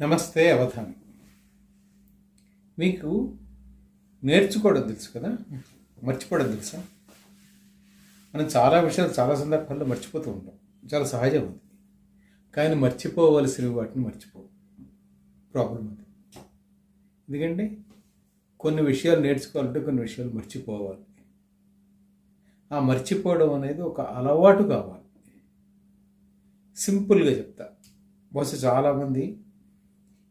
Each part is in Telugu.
నమస్తే అవధాని. మీకు నేర్చుకోవడం తెలుసు కదా? మర్చిపోవడం తెలుసా? మనం చాలా విషయాలు చాలా సందర్భాల్లో మర్చిపోతూ ఉంటాం. చాలా సహజం ఉంది కానీ మర్చిపోవలసిన వాటిని మర్చిపో ప్రాబ్లం అది. ఎందుకంటే కొన్ని విషయాలు నేర్చుకోవాలంటే కొన్ని విషయాలు మర్చిపోవాలి. ఆ మర్చిపోవడం అనేది ఒక అలవాటు కావాలి. సింపుల్గా చెప్తా. బహుశా చాలామంది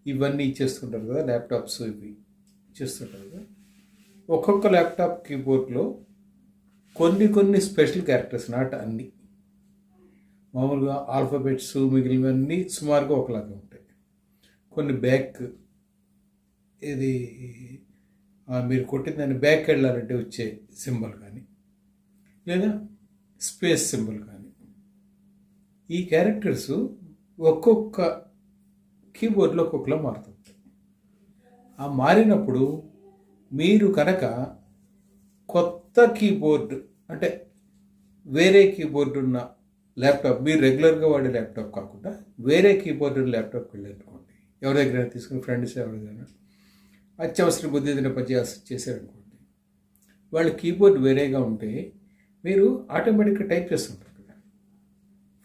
ఇవన్నీ ఇచ్చేస్తుంటారు కదా ల్యాప్టాప్స్ ఇవి ఇచ్చేస్తుంటారు కదా. ఒక్కొక్క ల్యాప్టాప్ కీబోర్డ్లో కొన్ని కొన్ని స్పెషల్ క్యారెక్టర్స్ నాట్ అన్ని. మామూలుగా ఆల్ఫాబెట్స్ మిగిలినవన్నీ సుమారుగా ఒకలాగా ఉంటాయి. కొన్ని బ్యాక్ ఇది మీరు కొట్టిన దాన్ని బ్యాక్ వెళ్ళాలంటే వచ్చే సింబల్ కానీ లేదా స్పేస్ సింబల్ కానీ. ఈ క్యారెక్టర్స్ ఒక్కొక్క కీబోర్డ్లో ఒక్కొక్కలా మారుతుంది ఆ మారినప్పుడు మీరు కనుక కొత్త కీబోర్డ్ అంటే వేరే కీబోర్డ్ ఉన్న ల్యాప్టాప్ మీరు రెగ్యులర్గా వాడే ల్యాప్టాప్ కాకుండా వేరే కీబోర్డ్ ఉన్న ల్యాప్టాప్కి వెళ్ళారనుకోండి. ఎవరి దగ్గర తీసుకుని ఫ్రెండ్స్ ఎవరి దగ్గర అత్యవసర బుద్ధి ఏదైనా చేశారనుకోండి. వాళ్ళ కీబోర్డ్ వేరేగా ఉంటే మీరు ఆటోమేటిక్గా టైప్ చేస్తుంటారు.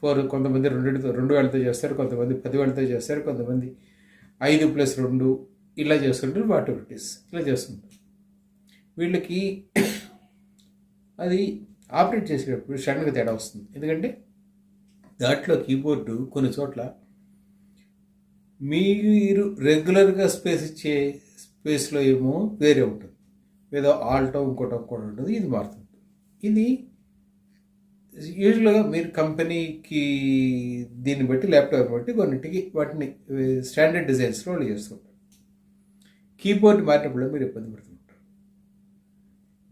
ఫోర్ కొంతమంది రెండుతో రెండు వేలతో చేస్తారు కొంతమంది పది వేలతో చేస్తారు కొంతమంది ఐదు ప్లస్ రెండు ఇలా చేస్తుంటారు వాట్ ఎవర్ ఇలా చేస్తుంటారు. వీళ్ళకి అది ఆపరేట్ చేసేటప్పుడు సడన్గా తేడా వస్తుంది. ఎందుకంటే దాంట్లో కీబోర్డు కొన్ని చోట్ల మీరు రెగ్యులర్గా స్పేస్ ఇచ్చే స్పేస్లో ఏమో వేరే ఉంటుంది. ఏదో ఆల్టో ఇంకోటో ఇంకోటి ఉంటుంది ఇది మారుతుంది ఇది యూజువల్గా మీరు కంపెనీకి దీన్ని బట్టి ల్యాప్టాప్ బట్టి కొన్నింటికి వాటిని స్టాండర్డ్ డిజైన్స్లో వాళ్ళు చేస్తుంటారు కీబోర్డ్ మారినప్పుడు మీరు ఇబ్బంది పడుతుంటారు.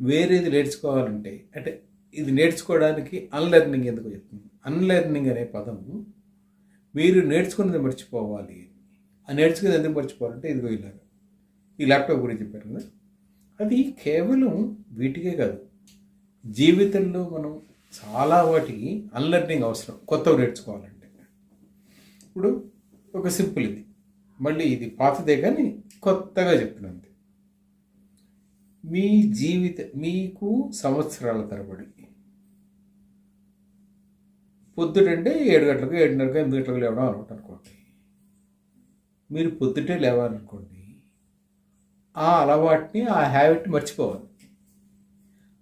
వేరేది నేర్చుకోవాలంటే అంటే ఇది నేర్చుకోవడానికి అన్లెర్నింగ్ ఎందుకు చెప్తుంది? అన్లెర్నింగ్ అనే పదం మీరు నేర్చుకున్నది మర్చిపోవాలి. ఆ నేర్చుకున్నది ఎందుకు మర్చిపోవాలంటే ఇదిగో ఇలాగా. ఈ ల్యాప్టాప్ గురించి చెప్పారు కదా. అది కేవలం వీటికే కాదు. జీవితంలో మనం చాలా వాటికి అన్లర్నింగ్ అవసరం. కొత్తవి నేర్చుకోవాలంటే. ఇప్పుడు ఒక సింపుల్ ఇది. మళ్ళీ ఇది పాతదే కానీ కొత్తగా చెప్తున్నాను మీ జీవిత మీకు సంవత్సరాల తరబడి. పొద్దుటంటే ఏడు గంటలకు ఏడున్నరకు ఎనిమిది గంటలకు లేవడం అలవాటు అనుకోండి. మీరు పొద్దుటే లేవాలనుకోండి ఆ అలవాటుని ఆ హ్యాబిట్ మర్చిపోవాలి.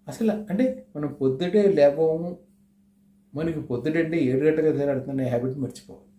అసలు అంటే మనం పొద్దుటే లేవము మనకి పొద్దుటంటే ఏడు గంటలకు తేలాడుతున్న హ్యాబిట్ మర్చిపోవాలి